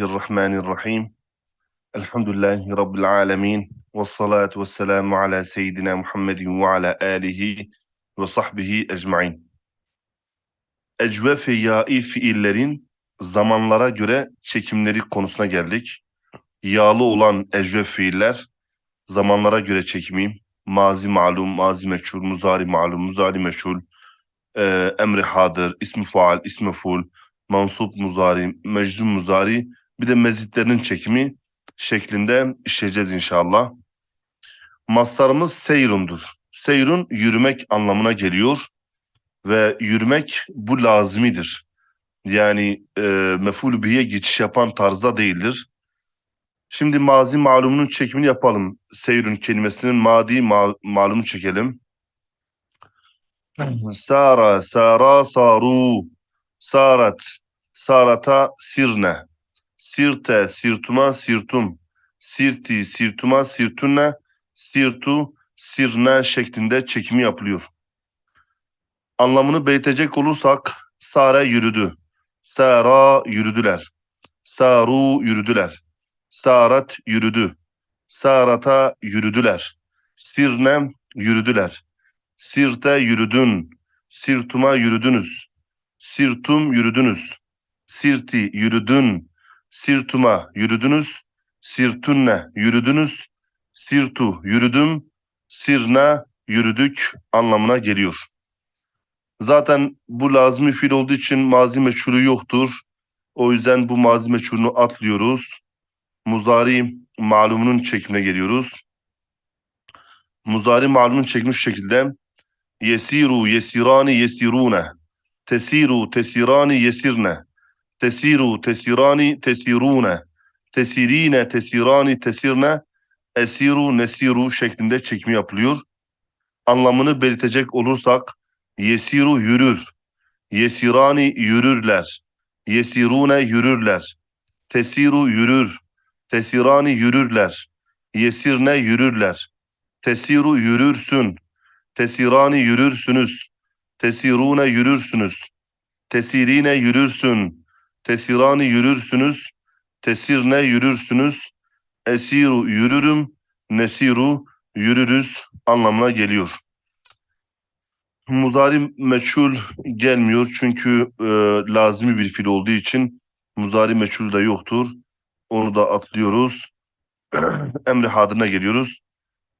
Bismillahirrahmanirrahim. Elhamdülillahi Rabbil alemin. Ve salatu ve selamu ala seyyidina Muhammedin ve ala alihi ve sahbihi ecmain. Ecvefe ya'i fiillerin zamanlara göre çekimleri konusuna geldik. Yağlı olan ecvef fiiller zamanlara göre çekimiyim. Mazi malum, mazi meçhul, muzari malum, muzari meçhul, e, emri hadır, ismi faal, ismi ful, mansup muzari, meczum muzari bir de mezitlerinin çekimi şeklinde işleyeceğiz inşallah. Maslarımız seyrundur. Seyrun yürümek anlamına geliyor ve yürümek bu lazimidir. Yani e, mef'ul bihiye geçiş yapan tarzda değildir. Şimdi mazi malumunun çekimini yapalım. Seyrun kelimesinin madi ma malumu çekelim. Sara, sara, saru, sarat, sarata, sirne, sirte, sirtuma, sirtum, sirti, sirtuma, sirtunne, sirtu, sirne şeklinde çekimi yapılıyor. Anlamını beytecek olursak, sare yürüdü, sara yürüdüler, saru yürüdüler, sarat yürüdü, sarata yürüdüler, sirne yürüdüler, sirte yürüdün, sirtuma yürüdünüz, sirtum yürüdünüz, sirti yürüdün, sirtuma yürüdünüz, sirtunne yürüdünüz, sirtu yürüdüm, sirna yürüdük anlamına geliyor. Zaten bu lazım fiil olduğu için mazi meçhulü yoktur. O yüzden bu mazi meçhulünü atlıyoruz. Muzari malumunun çekimine geliyoruz. Muzari malumun çekmiş şekilde yesiru yesirani yesirune tesiru tesirani yesirne tesiru tesirani tesirune tesirine tesirani tesirne esiru nesiru şeklinde çekimi yapılıyor. Anlamını belirtecek olursak yesiru yürür, yesirani yürürler, yesirune yürürler, tesiru yürür, tesirani yürürler, yesirne yürürler, tesiru yürürsün, tesirani yürürsünüz, tesirune yürürsünüz, tesirine yürürsün, tesirani yürürsünüz, tesirne yürürsünüz, esiru yürürüm, nesiru yürürüz anlamına geliyor. Muzari meçhul gelmiyor çünkü e, lazimi bir fiil olduğu için muzari meçhul de yoktur. Onu da atlıyoruz. Emri hadırına geliyoruz.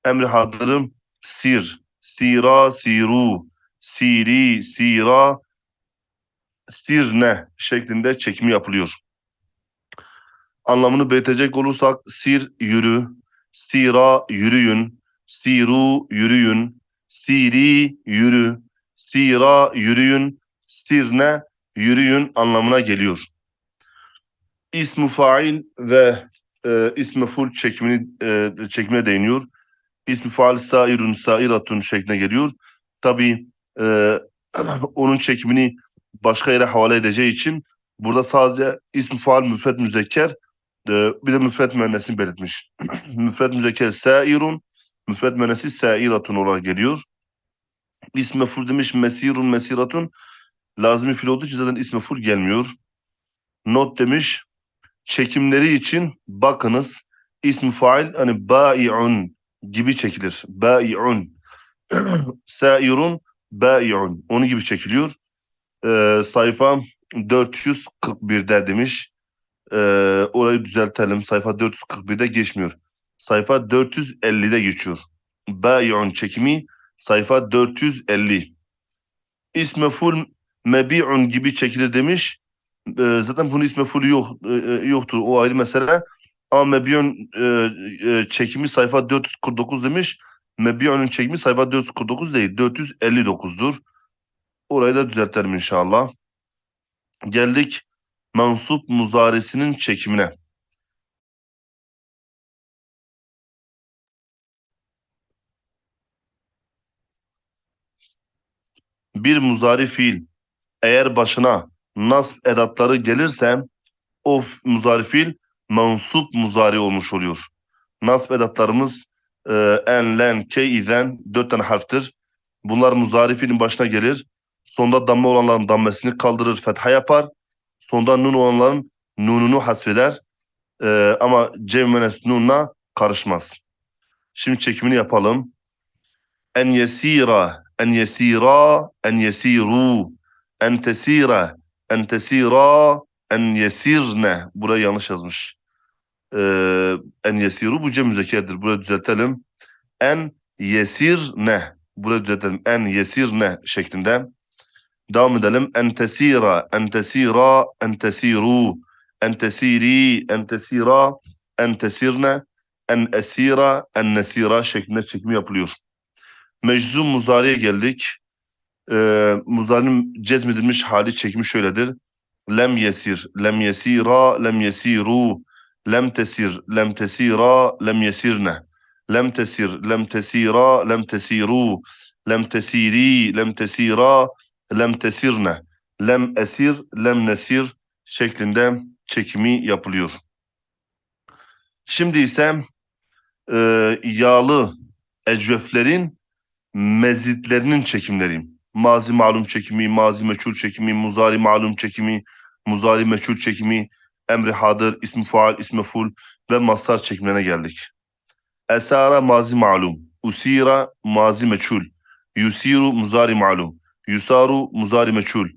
Emri hadırım sir, sira, siru, siri, sira, sirne şeklinde çekimi yapılıyor. Anlamını belirtecek olursak sir yürü, sira yürüyün, siru yürüyün, siri yürü, sira yürüyün, sirne yürüyün anlamına geliyor. İsmu fail ve e, ismi ful çekimini e, çekimine değiniyor. İsmi faal sairun sairatun şekline geliyor. Tabi e, onun çekimini başka yere havale edeceği için burada sadece ismi faal müfret müzekker e, bir de müfret müennesini belirtmiş. müfret müzekker sairun müfret müennesi sairatun olarak geliyor. İsmi ful demiş mesirun mesiratun lazım fiil olduğu için zaten ismi ful gelmiyor. Not demiş çekimleri için bakınız ismi fail hani bai'un gibi çekilir. Bai'un sairun bai'un onu gibi çekiliyor. Ee, sayfa 441'de demiş. Ee, orayı düzeltelim. Sayfa 441'de geçmiyor. Sayfa 450'de geçiyor. Bai'un çekimi sayfa 450. İsme full mebi'un gibi çekilir demiş. Ee, zaten bunun isme full yok, e, yoktur. O ayrı mesele. Ama mebi'un e, e, çekimi sayfa 449 demiş. Mebi'unun çekimi sayfa 449 değil. 459'dur. Orayı da düzeltelim inşallah. Geldik mansup muzaresinin çekimine. Bir muzari fiil eğer başına nasb edatları gelirse o muzari fiil mansup muzari olmuş oluyor. Nasb edatlarımız e, en, len, ke, izen dört tane harftir. Bunlar muzari fiilin başına gelir. Sonda damme olanların dammesini kaldırır, fetha yapar. Sonda nun olanların nununu hasfeder. Ee, ama cem müennes nunla karışmaz. Şimdi çekimini yapalım. En yesira, en yesira, en yesiru, en tesira, en tesira, en yesirne. Burayı yanlış yazmış. Ee, en yesiru bu cem müzekerdir. Burayı düzeltelim. En yesirne. Burayı düzeltelim. En yesirne şeklinde. Devam edelim. En tesira, en tesira, en tesiru, en tesiri, esira, en nesira şeklinde çekimi yapılıyor. Meczum muzariye geldik. Ee, muzarinin cezmedilmiş hali çekimi şöyledir. Lem yesir, lem yesira, lem yesiru, lem tesir, lem tesira, lem yesirne. Lem tesir, lem tesira, lem tesiru, lem tesiri, lem tesira, lem tesirne. Lem esir, lem nesir şeklinde çekimi yapılıyor. Şimdi ise e, yağlı ecveflerin mezitlerinin çekimleri. Mazi malum çekimi, mazi meçhul çekimi, muzari malum çekimi, muzari meçhul çekimi, emri hadır, ismi faal, ismi ful ve mastar çekimlerine geldik. Esara mazi malum, usira mazi meçhul, yusiru muzari malum, yusaru muzari meçhul,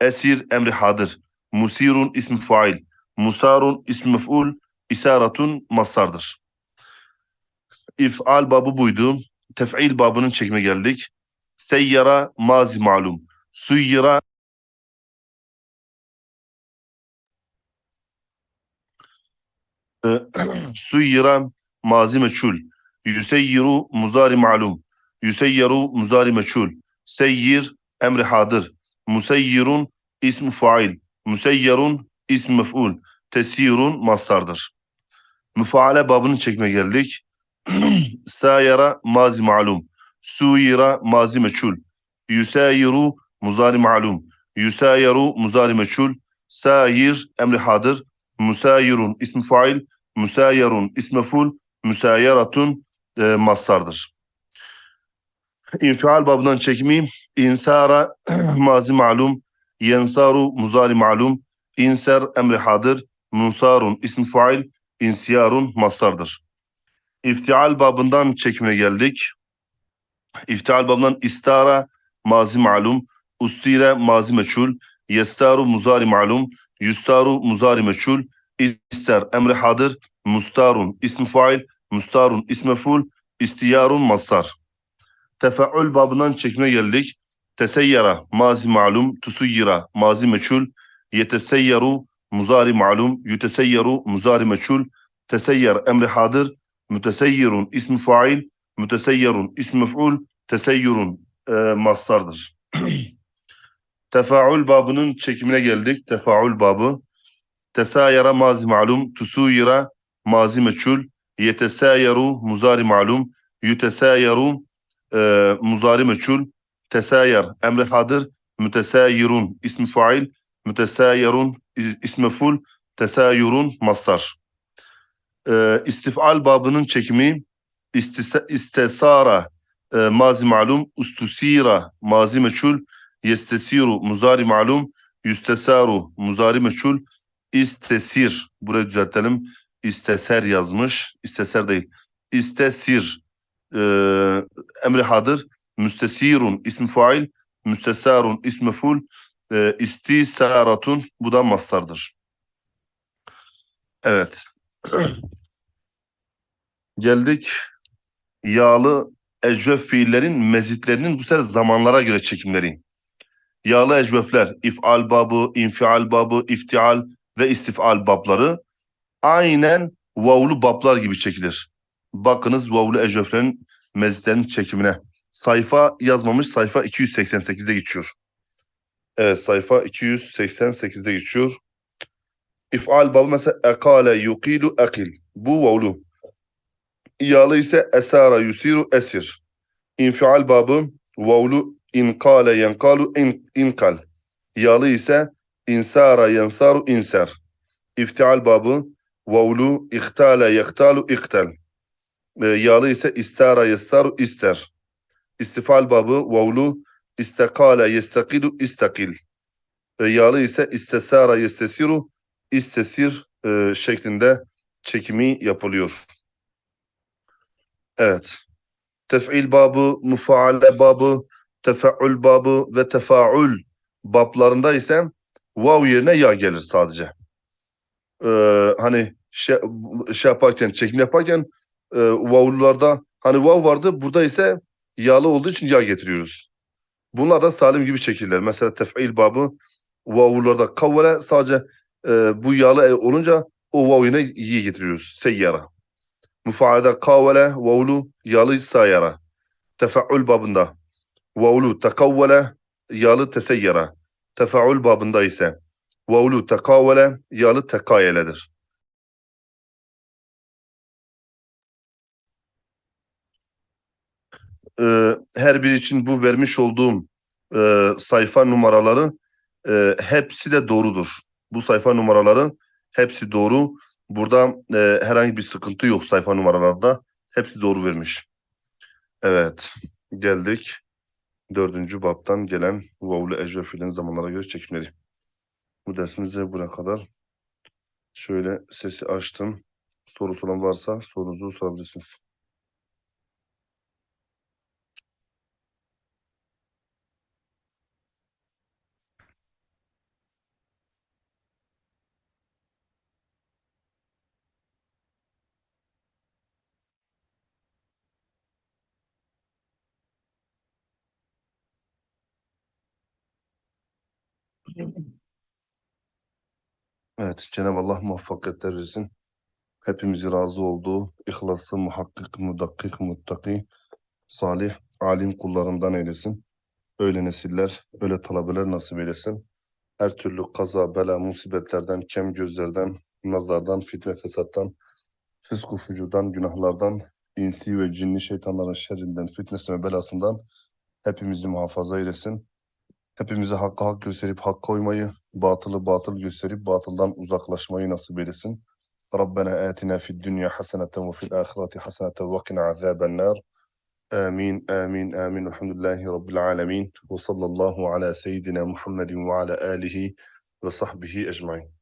esir emri hadır, musirun ismi fail, musarun ismi mef'ul, isaratun mastardır. İf'al babı buydu. Tef'il babının çekime geldik. Seyyara mazi malum. Suyyira suyyira mazi meçhul. Yuseyyiru muzari malum. Yuseyyiru muzari meçhul. Seyyir emri hadır. Museyyirun ism fail. Museyyirun ism mef'ul. Tesirun mastardır. Müfaale babının çekime geldik. Sayara mazi malum. Suyira mazi meçhul. Yusayiru muzari malum. Yusayiru muzari meçhul. Sayir emri hadır. Musayirun ismi fail. Musayirun ismi ful. Musayaratun e, mastardır. İnfial babından çekimi insara mazi malum. Yensaru muzari malum. İnser emri hadır. Munsarun ismi fail. İnsiyarun mastardır. İftial babından çekime geldik. İftial babından istara mazi malum, ustire mazi meçhul, yestaru muzari malum, yustaru muzari meçhul, ister emri hadır, mustarun ismi fail, mustarun ismi ful, istiyarun mastar. Tefeül babından çekime geldik. Teseyyara mazi malum, tusuyyira mazi meçhul, yeteseyyaru muzari malum, yuteseyyaru muzari meçhul, teseyyer emri hadır, müteseyyirun ismi fail, müteseyyirun ismi mef'ul, teseyyirun e, mastardır. Tefaül babının çekimine geldik. Tefaül babı. Tesayara mazi malum, tusuyira mazi meçhul, yetesayaru muzari malum, yutesayaru e, muzari meçhul, tesayer emri hadır, mütesayirun ismi fail, mütesayirun ismi ful, tesayirun mastar. E, istifal babının çekimi. İstisa, istesara e, mazi malum, ustusira mazi meçhul, yestesiru muzari malum, yüstesaru muzari meçhul, istesir burayı düzeltelim. İsteser yazmış. İsteser değil. İstesir e, emri hadır. Müstesirun ismi fail, müstesarun ismi ful, e, istisaratun bu da mastardır. Evet. Geldik yağlı ecvef fiillerin mezitlerinin bu sefer zamanlara göre çekimleri. Yağlı ecvefler if'al babı, infial babı, iftial ve istifal babları aynen vavlu bablar gibi çekilir. Bakınız vavlu ecveflerin mezitlerinin çekimine. Sayfa yazmamış sayfa 288'de geçiyor. Evet sayfa 288'de geçiyor. İf'al babı mesela ekale yukilu ekil. Bu vavlu. İyalı ise esara yusiru esir. İnfial babı vavlu inkale yenkalu in, inkal. İyalı ise insara yensaru inser. İftial babı vavlu ihtale yektalu iktel. E, Yağlı ise istara yestaru ister. İstifal babı vavlu istekale yestakilu istakil. E, Yağlı ise istesara yestesiru istesir e, şeklinde çekimi yapılıyor. Evet. Tef'il babı, mufaale babı, tefe'ül babı ve tefaül bablarında ise vav yerine ya gelir sadece. Ee, hani şey, şey yaparken, çekim yaparken e, vavlularda hani vav vardı, burada ise yağlı olduğu için ya getiriyoruz. Bunlar da salim gibi şekiller. Mesela tef'il babı vavlularda kavvele sadece e, bu yağlı olunca o vav yerine yi getiriyoruz. Seyyara. Mufaade kavvele vavlu yağlı sayara. Tefeül babında vavlu tekavvele yağlı teseyyara. Tefeül babında ise vavlu tekavvele yağlı tekayeledir. Ee, her biri için bu vermiş olduğum e, sayfa numaraları e, hepsi de doğrudur. Bu sayfa numaraları hepsi doğru. Burada e, herhangi bir sıkıntı yok sayfa numaralarda. Hepsi doğru vermiş. Evet. Geldik. Dördüncü babtan gelen vavlu ecve zamanlara göre çekimleri. Bu dersimize buraya kadar. Şöyle sesi açtım. Sorusu olan varsa sorunuzu sorabilirsiniz. Evet, Cenab-ı Allah muvaffakiyetler versin. Hepimizi razı olduğu, ihlaslı, muhakkik, mudakkik, muttaki, salih, alim kullarından eylesin. Öyle nesiller, öyle talebeler nasip eylesin. Her türlü kaza, bela, musibetlerden, kem gözlerden, nazardan, fitne, fesattan, fısku, fucurdan, günahlardan, insi ve cinni şeytanların şerrinden, fitnesi ve belasından hepimizi muhafaza eylesin. Hepimize hakkı hak gösterip hak koymayı, batılı batıl gösterip batıldan uzaklaşmayı nasip eylesin. Rabbena atina fid dünya haseneten ve fil ahireti haseneten ve kina azaben nar. Amin, amin, amin. Elhamdülillahi Rabbil alemin. Ve sallallahu ala seyyidina Muhammedin ve ala alihi ve sahbihi ecmain.